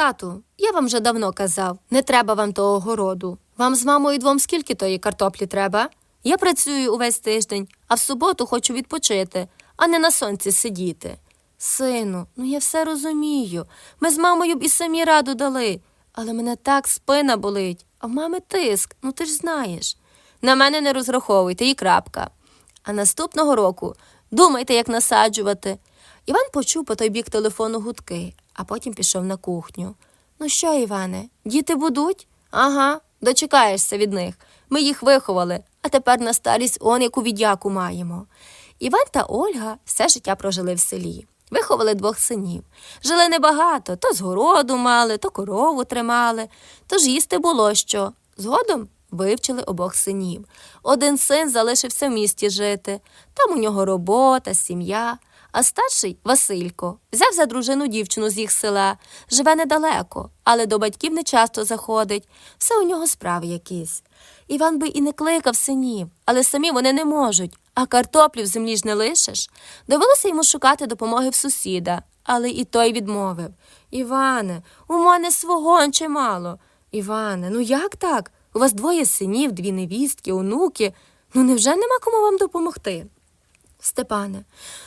Тату, я вам вже давно казав, не треба вам того городу. Вам з мамою двом скільки тої картоплі треба? Я працюю увесь тиждень, а в суботу хочу відпочити, а не на сонці сидіти. Сину, ну я все розумію. Ми з мамою б і самі раду дали, але мене так спина болить, а в мами тиск, ну ти ж знаєш. На мене не розраховуйте і крапка. А наступного року думайте, як насаджувати. Іван почув по той бік телефону гудки, а потім пішов на кухню. Ну що, Іване, діти будуть? Ага, дочекаєшся від них. Ми їх виховали, а тепер на старість он яку віддяку маємо. Іван та Ольга все життя прожили в селі. Виховали двох синів. Жили небагато, то з городу мали, то корову тримали, то ж їсти було що. Згодом вивчили обох синів. Один син залишився в місті жити. Там у нього робота, сім'я. А старший Василько взяв за дружину дівчину з їх села. Живе недалеко, але до батьків не часто заходить. Все у нього справи якісь. Іван би і не кликав синів, але самі вони не можуть, а картоплі в землі ж не лишиш. Довелося йому шукати допомоги в сусіда, але і той відмовив. Іване, у мене свого чимало. Іване, ну як так? У вас двоє синів, дві невістки, онуки. Ну невже нема кому вам допомогти? Степане,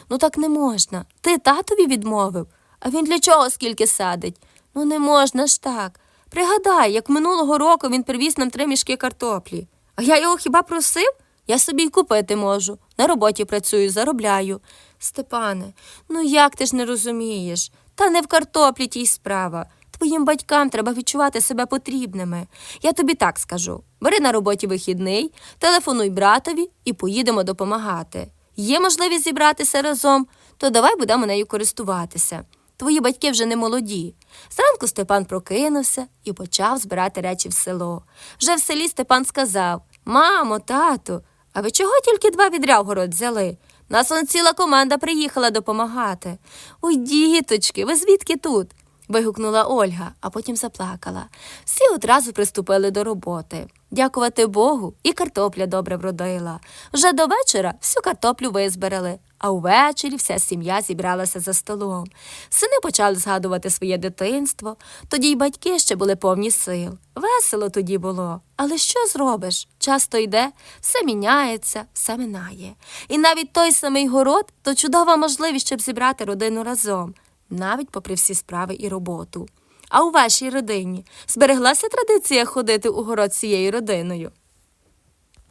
ну так не можна. Ти татові відмовив, а він для чого скільки садить? Ну не можна ж так. Пригадай, як минулого року він привіз нам три мішки картоплі. А я його хіба просив? Я собі й купити можу. На роботі працюю, заробляю. Степане, ну як ти ж не розумієш? Та не в картоплі тій справа. Твоїм батькам треба відчувати себе потрібними. Я тобі так скажу: бери на роботі вихідний, телефонуй братові і поїдемо допомагати. Є можливість зібратися разом, то давай будемо нею користуватися. Твої батьки вже не молоді. Зранку Степан прокинувся і почав збирати речі в село. Вже в селі Степан сказав: Мамо, тату, а ви чого тільки два відря в город взяли? Нас он ціла команда приїхала допомагати. Ой, діточки, ви звідки тут? Вигукнула Ольга, а потім заплакала. Всі одразу приступили до роботи. Дякувати Богу, і картопля добре вродила. Вже до вечора всю картоплю визбирали, а увечері вся сім'я зібралася за столом. Сини почали згадувати своє дитинство, тоді й батьки ще були повні сил. Весело тоді було. Але що зробиш? Часто йде, все міняється, все минає. І навіть той самий город то чудова можливість, щоб зібрати родину разом навіть попри всі справи і роботу. А у вашій родині збереглася традиція ходити у город цією родиною?